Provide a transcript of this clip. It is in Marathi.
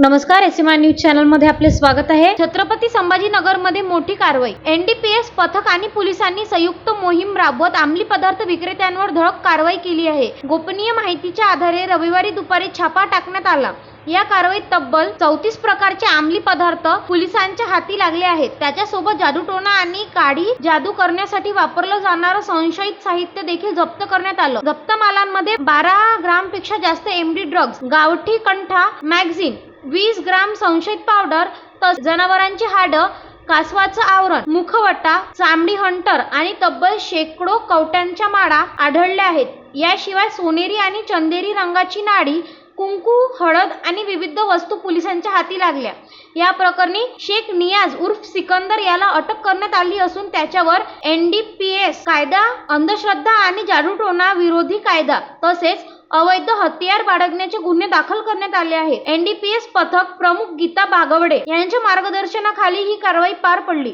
नमस्कार एसीमा न्यूज चॅनलमध्ये आपले स्वागत आहे. छत्रपती संभाजीनगरमध्ये मोठी कारवाई. एनडीपीएस पथक आणि पोलिसांनी संयुक्त मोहीम राबवत अंमली पदार्थ विक्रेत्यांवर धडक कारवाई केली आहे. गोपनीय माहितीच्या आधारे रविवारी दुपारी छापा टाकण्यात आला. या कारवाईत तब्बल चौतीस प्रकारचे अंमली पदार्थ पोलिसांच्या हाती लागले आहेत. त्याच्यासोबत जादूटोणा आणि काढी जादू करण्यासाठी वापरलं जाणारं संशयित साहित्य देखील जप्त करण्यात आलं. जप्त मालांमध्ये बारा ग्रामपेक्षा जास्त एमडी ड्रग्ज गावठी कंठा मॅगझिन वीस ग्राम संशयित पावडर तस जनावरांची हाडं कासवाचं आवरण मुखवटा चामडी हंटर आणि तब्बल शेकडो कवट्यांच्या माळा आढळल्या आहेत. याशिवाय सोनेरी आणि चंदेरी रंगाची नाडी कुंकू हळद आणि विविध वस्तू पोलिसांच्या हाती लागल्या. या प्रकरणी शेख नियाज उर्फ सिकंदर याला अटक करण्यात आली असून त्याच्यावर एन डी पी एस कायदा अंधश्रद्धा आणि जादूटोणा विरोधी कायदा तसेच अवैध हत्यार बाळगण्याचे गुन्हे दाखल करण्यात आले आहे. एनडीपीएस पथक प्रमुख गीता बागवडे यांच्या मार्गदर्शनाखाली ही कारवाई पार पडली.